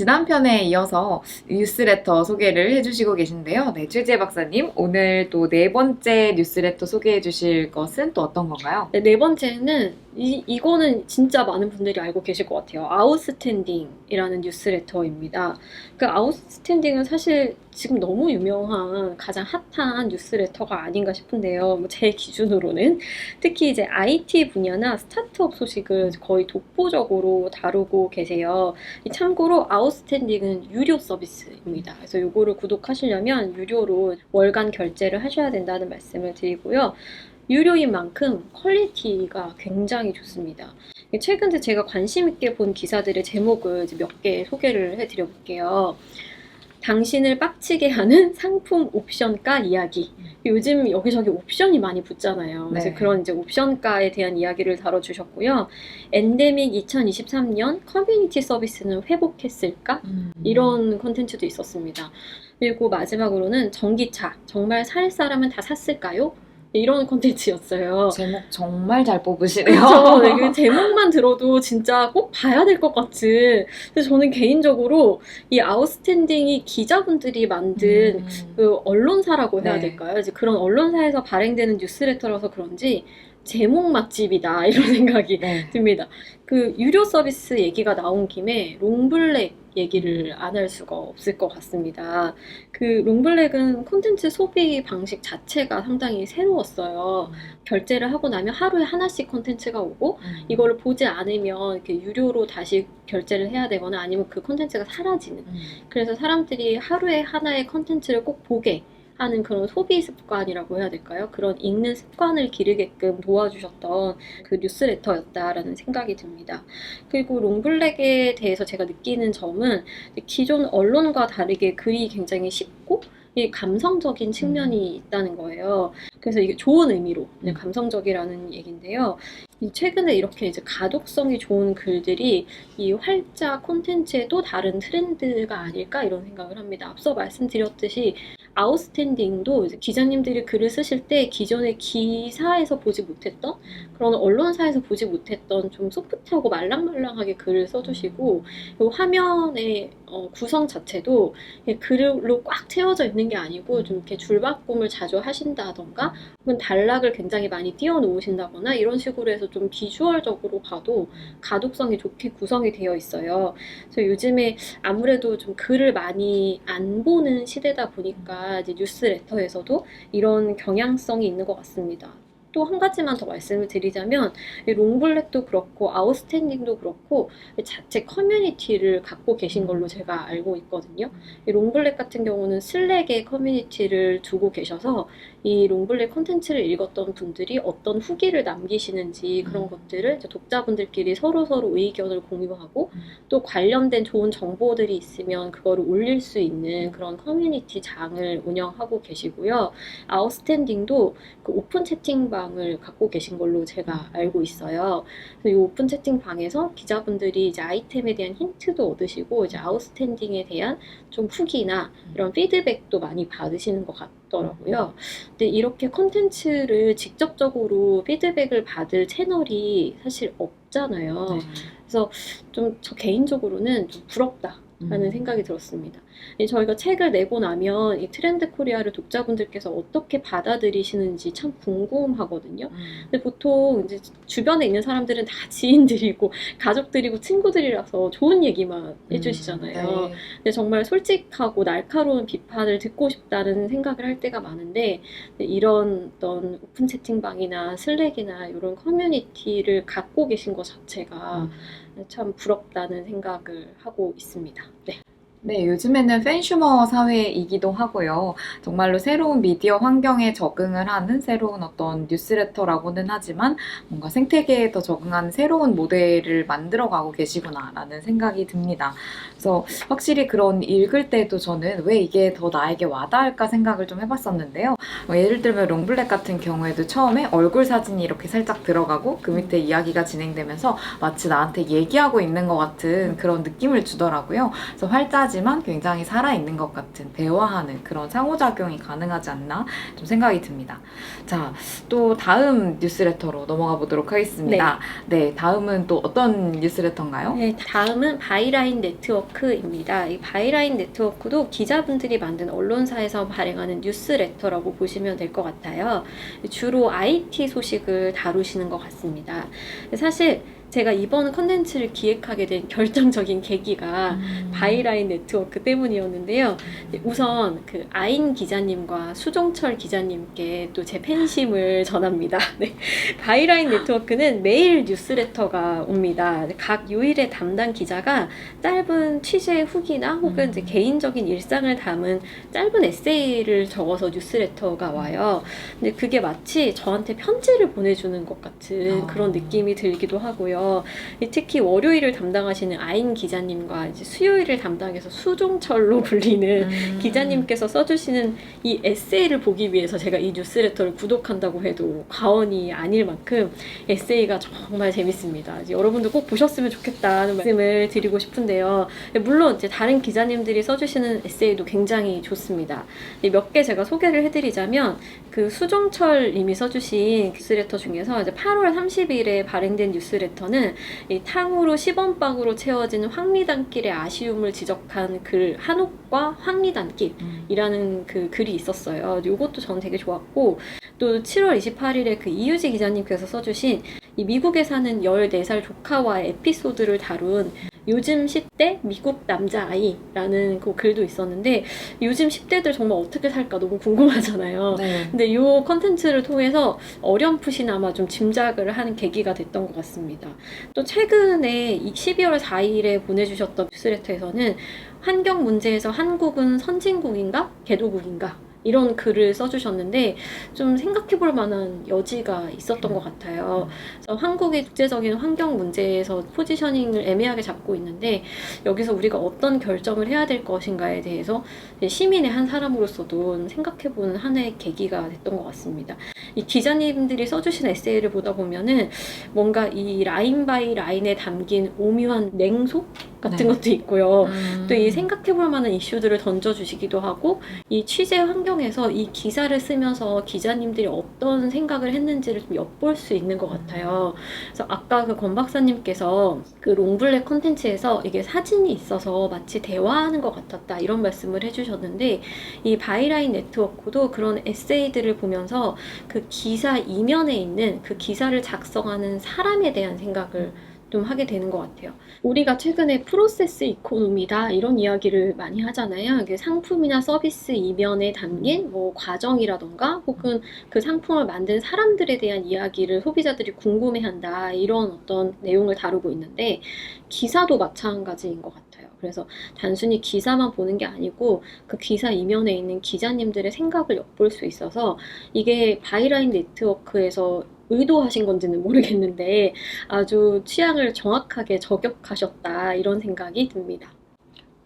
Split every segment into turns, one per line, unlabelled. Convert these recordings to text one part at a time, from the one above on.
지난 편에 이어서 뉴스레터 소개를 해주시고 계신데요. 네, 최지혜 박사님, 오늘 또 네 번째 뉴스레터 소개해 주실 것은 또 어떤 건가요?
네, 네 번째는 이, 이거는 진짜 많은 분들이 알고 계실 것 같아요. 아웃스탠딩이라는 뉴스레터입니다. 그 아웃스탠딩은 사실 지금 너무 유명한 가장 핫한 뉴스레터가 아닌가 싶은데요. 뭐 제 기준으로는 특히 이제 IT 분야나 스타트업 소식을 거의 독보적으로 다루고 계세요. 이 참고로 아웃스탠딩은 유료 서비스입니다. 그래서 이거를 구독하시려면 유료로 월간 결제를 하셔야 된다는 말씀을 드리고요. 유료인 만큼 퀄리티가 굉장히 좋습니다. 최근에 제가 관심 있게 본 기사들의 제목을 몇 개 소개를 해드려 볼게요. 당신을 빡치게 하는 상품 옵션가 이야기. 요즘 여기저기 옵션이 많이 붙잖아요. 그래서
네.
그런 이제 옵션가에 대한 이야기를 다뤄주셨고요. 엔데믹 2023년 커뮤니티 서비스는 회복했을까? 이런 컨텐츠도 있었습니다. 그리고 마지막으로는 전기차. 정말 살 사람은 다 샀을까요? 이런 컨텐츠였어요.
제목 정말 잘 뽑으시네요.
이게 제목만 들어도 진짜 꼭 봐야 될 것 같은. 그래서 저는 개인적으로 이 아웃스탠딩이 기자분들이 만든
음.
그 언론사라고 해야
네.
될까요? 이제 그런 언론사에서 발행되는 뉴스레터라서 그런지 제목 맛집이다 이런 생각이
네.
듭니다. 그 유료 서비스 얘기가 나온 김에 롱블랙 얘기를 안 할 수가 없을 것 같습니다. 그 롱블랙은 콘텐츠 소비 방식 자체가 상당히 새로웠어요. 결제를 하고 나면 하루에 하나씩 콘텐츠가 오고
음.
이거를 보지 않으면 이렇게 유료로 다시 결제를 해야 되거나 아니면 그 콘텐츠가 사라지는
음.
그래서 사람들이 하루에 하나의 컨텐츠를 꼭 보게 하는 그런 소비 습관이라고 해야 될까요? 그런 읽는 습관을 기르게끔 도와주셨던 그 뉴스레터였다라는 생각이 듭니다. 그리고 롱블랙에 대해서 제가 느끼는 점은 기존 언론과 다르게 글이 굉장히 쉽고 이 감성적인 측면이 있다는 거예요. 그래서 이게 좋은 의미로 그냥 감성적이라는 얘기인데요. 이 최근에 이렇게 이제 가독성이 좋은 글들이 이 활자 콘텐츠의 또 다른 트렌드가 아닐까 이런 생각을 합니다. 앞서 말씀드렸듯이 아웃스탠딩도 기자님들이 글을 쓰실 때 기존의 기사에서 보지 못했던 그런 언론사에서 보지 못했던 좀 소프트하고 말랑말랑하게 글을 써주시고 이 화면의 어, 구성 자체도 글로 꽉 채워져 있는 게 아니고 좀 이렇게 줄바꿈을 자주 하신다던가 혹은 단락을 굉장히 많이 띄워놓으신다거나 이런 식으로 해서 좀 비주얼적으로 봐도 가독성이 좋게 구성이 되어 있어요. 그래서 요즘에 아무래도 좀 글을 많이 안 보는 시대다 보니까 이제 뉴스레터에서도 이런 경향성이 있는 것 같습니다. 또 한 가지만 더 말씀을 드리자면 이 롱블랙도 그렇고 아웃스탠딩도 그렇고 자체 커뮤니티를 갖고 계신 걸로 제가 알고 있거든요. 이 롱블랙 같은 경우는 슬랙에 커뮤니티를 두고 계셔서 이 롱블랙 콘텐츠를 읽었던 분들이 어떤 후기를 남기시는지 그런
음.
것들을 독자분들끼리 서로 서로 의견을 공유하고
음.
또 관련된 좋은 정보들이 있으면 그거를 올릴 수 있는 그런 커뮤니티 장을 운영하고 계시고요. 아웃스탠딩도 그 오픈 채팅방을 갖고 계신 걸로 제가 알고 있어요. 이 오픈 채팅방에서 기자분들이 이제 아이템에 대한 힌트도 얻으시고 이제 아웃스탠딩에 대한 좀 후기나 이런 피드백도 많이 받으시는 것 같 더라고요. 근데 이렇게 콘텐츠를 직접적으로 피드백을 받을 채널이 사실 없잖아요.
네.
그래서 좀 저 개인적으로는 좀 부럽다. 라는
음.
생각이 들었습니다. 이 저희가 책을 내고 나면 이 트렌드 코리아를 독자분들께서 어떻게 받아들이시는지 참 궁금하거든요.
음.
근데 보통 이제 주변에 있는 사람들은 다 지인들이고 가족들이고 친구들이라서 좋은 얘기만 해주시잖아요.
네.
근데 정말 솔직하고 날카로운 비판을 듣고 싶다는 생각을 할 때가 많은데 이런 어떤 오픈 채팅방이나 슬랙이나 이런 커뮤니티를 갖고 계신 것 자체가
음.
참 부럽다는 생각을 하고 있습니다. 네.
네, 요즘에는 팬슈머 사회이기도 하고요. 정말로 새로운 미디어 환경에 적응을 하는 새로운 어떤 뉴스레터라고는 하지만 뭔가 생태계에 더 적응하는 새로운 모델을 만들어 가고 계시구나라는 생각이 듭니다. 그래서 확실히 그런 읽을 때도 저는 왜 이게 더 나에게 와닿을까 생각을 좀 해봤었는데요. 어, 예를 들면 롱블랙 같은 경우에도 처음에 얼굴 사진이 이렇게 살짝 들어가고 그 밑에 이야기가 진행되면서 마치 나한테 얘기하고 있는 것 같은 그런 느낌을 주더라고요. 그래서 활자 하지만 굉장히 살아있는 것 같은 대화하는 그런 상호작용이 가능하지 않나 좀 생각이 듭니다. 자, 또 다음 뉴스레터로 넘어가 보도록 하겠습니다. 네, 다음은 또 어떤 뉴스레터인가요?
네, 다음은 바이라인 네트워크입니다. 이 바이라인 네트워크도 기자분들이 만든 언론사에서 발행하는 뉴스레터라고 보시면 될 것 같아요. 주로 IT 소식을 다루시는 것 같습니다. 사실 제가 이번 컨텐츠를 기획하게 된 결정적인 계기가
음.
바이라인 네트워크 때문이었는데요. 우선 그 아인 기자님과 수종철 기자님께 또 제 팬심을 전합니다. 네. 바이라인 네트워크는 매일 뉴스레터가 옵니다. 각 요일의 담당 기자가 짧은 취재 후기나 혹은
음.
이제 개인적인 일상을 담은 짧은 에세이를 적어서 뉴스레터가 와요. 근데 그게 마치 저한테 편지를 보내주는 것 같은
아.
그런 느낌이 들기도 하고요. 특히 월요일을 담당하시는 아인 기자님과 이제 수요일을 담당해서 수종철로 불리는
음.
기자님께서 써주시는 이 에세이를 보기 위해서 제가 이 뉴스레터를 구독한다고 해도 과언이 아닐 만큼 에세이가 정말 재밌습니다. 여러분도 꼭 보셨으면 좋겠다는 말씀을 드리고 싶은데요. 물론 이제 다른 기자님들이 써주시는 에세이도 굉장히 좋습니다. 몇 개 제가 소개를 해드리자면 그 수종철 님이 써주신 뉴스레터 중에서 이제 8월 30일에 발행된 뉴스레터 는 이 탕후루 시범빵으로 채워진 황리단길의 아쉬움을 지적한 글 한옥과 황리단길
음.
이라는 그 글이 있었어요. 이것도 저는 되게 좋았고 또 7월 28일에 그 이유지 기자님께서 써주신 이 미국에 사는 14살 조카와의 에피소드를 다룬 요즘 10대 미국 남자아이라는 그 글도 있었는데 요즘 10대들 정말 어떻게 살까 너무 궁금하잖아요.
네.
근데 이 컨텐츠를 통해서 어렴풋이나마 좀 짐작을 하는 계기가 됐던 것 같습니다. 또 최근에 이 12월 4일에 보내주셨던 뉴스레터에서는 환경 문제에서 한국은 선진국인가 개도국인가 이런 글을 써주셨는데 좀 생각해 볼 만한 여지가 있었던 것 같아요. 한국의 국제적인 환경 문제에서 포지셔닝을 애매하게 잡고 있는데 여기서 우리가 어떤 결정을 해야 될 것인가에 대해서 시민의 한 사람으로서도 생각해 보는 하나의 계기가 됐던 것 같습니다. 이 기자님들이 써주신 에세이를 보다 보면은 뭔가 이 라인 바이 라인에 담긴 오묘한 냉소 같은
네.
것도 있고요.
음.
또이 생각해볼 만한 이슈들을 던져주시기도 하고 이 취재 환경에서 이 기사를 쓰면서 기자님들이 어떤 생각을 했는지를 좀 엿볼 수 있는 것 같아요. 그래서 아까 그 권 박사님께서 그 롱블랙 콘텐츠에서 이게 사진이 있어서 마치 대화하는 것 같았다 이런 말씀을 해주셨는데 이 바이라인 네트워크도 그런 에세이들을 보면서 그 기사 이면에 있는 그 기사를 작성하는 사람에 대한 생각을 좀 하게 되는 것 같아요. 우리가 최근에 프로세스 이코노미다 이런 이야기를 많이 하잖아요. 상품이나 서비스 이면에 담긴 뭐 과정이라던가 혹은 그 상품을 만든 사람들에 대한 이야기를 소비자들이 궁금해한다 이런 어떤 내용을 다루고 있는데 기사도 마찬가지인 것 같아요. 그래서 단순히 기사만 보는 게 아니고 그 기사 이면에 있는 기자님들의 생각을 엿볼 수 있어서 이게 바이라인 네트워크에서 의도하신 건지는 모르겠는데 아주 취향을 정확하게 저격하셨다 이런 생각이 듭니다.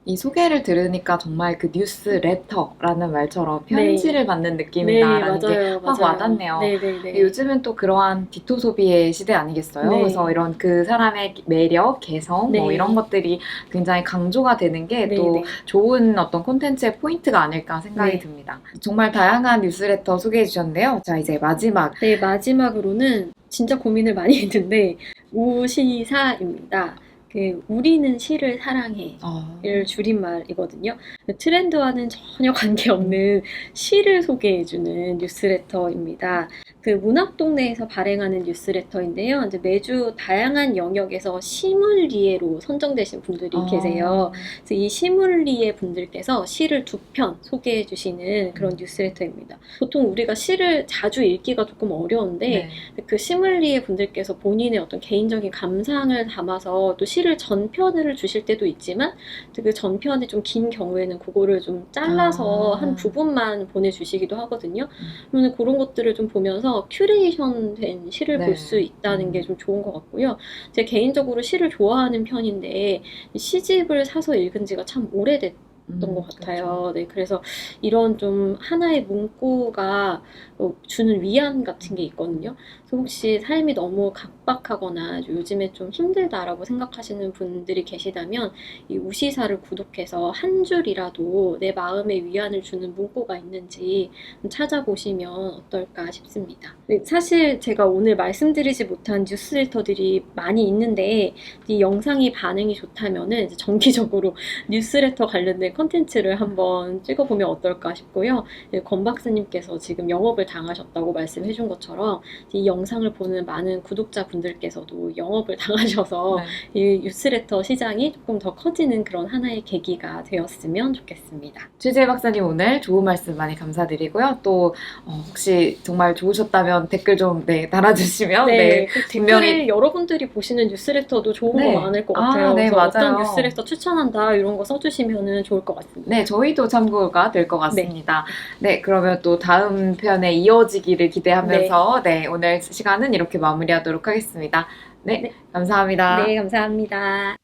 이 소개를 들으니까 정말 그 뉴스 레터라는 말처럼
네.
편지를 받는 느낌이다라는 게확 와닿네요.
네 네 네.
요즘은 또 그러한 디토 소비의 시대 아니겠어요?
네.
그래서 이런 그 사람의 매력, 개성 뭐
네.
이런 것들이 굉장히 강조가 되는 게또
네 네.
좋은 어떤 콘텐츠의 포인트가 아닐까 생각이
네.
듭니다. 정말 다양한 뉴스레터 소개해 주셨는데요. 자, 이제 마지막
네, 마지막으로는 진짜 고민을 많이 했는데 우시사입니다. 그 우리는 시를 사랑해.
어,
를 줄임말이거든요. 트렌드와는 전혀 관계없는 시를 소개해주는 뉴스레터입니다. 그 문학동네에서 발행하는 뉴스레터인데요. 이제 매주 다양한 영역에서 시물리에로 선정되신 분들이
어,
계세요. 그래서 이 시물리에 분들께서 시를 두 편 소개해 주시는 그런 뉴스레터입니다. 보통 우리가 시를 자주 읽기가 조금 어려운데
네.
그 시물리에 분들께서 본인의 어떤 개인적인 감상을 담아서 또 시를 전편을 주실 때도 있지만 그 전편이 좀 긴 경우에는 그거를 좀 잘라서
아.
한 부분만 보내주시기도 하거든요. 그러면 그런 것들을 좀 보면서 큐레이션 된 시를
네.
볼수 있다는 게 좀 좋은 것 같고요. 제가 개인적으로 시를 좋아하는 편인데 시집을 사서 읽은 지가 참 오래됐
음,
것 같아요. 네, 그래서 이런 좀 하나의 문구가 어, 주는 위안 같은 게 있거든요. 그래서 혹시 삶이 너무 각박하거나 요즘에 좀 힘들다라고 생각하시는 분들이 계시다면 이 우시사를 구독해서 한 줄이라도 내 마음에 위안을 주는 문구가 있는지 좀 찾아보시면 어떨까 싶습니다. 네, 사실 제가 오늘 말씀드리지 못한 뉴스레터들이 많이 있는데 이 영상이 반응이 좋다면은 이제 정기적으로 뉴스레터 관련된 컨텐츠를 한번 찍어보면 어떨까 싶고요. 네, 권 박사님께서 지금 영업을 당하셨다고 말씀해 준 것처럼 이 영상을 보는 많은 구독자분들께서도 영업을 당하셔서
네.
이 뉴스레터 시장이 조금 더 커지는 그런 하나의 계기가 되었으면 좋겠습니다.
최재 박사님 오늘 좋은 말씀 많이 감사드리고요. 또 어, 혹시 정말 좋으셨다면 댓글 좀 네, 달아주시면 네,
그
분명히-
여러분들이 보시는 뉴스레터도 좋은
네.
거 많을 것
아,
같아요.
네,
그래서 어떤
맞아요.
뉴스레터 추천한다 이런 거 써주시면 좋을 것 같습니다.
네, 저희도 참고가 될 것 같습니다. 네. 그러면 또 다음 편에 이어지기를 기대하면서 네, 오늘 시간은 이렇게 마무리하도록 하겠습니다. 네,
네.
감사합니다.
네, 감사합니다.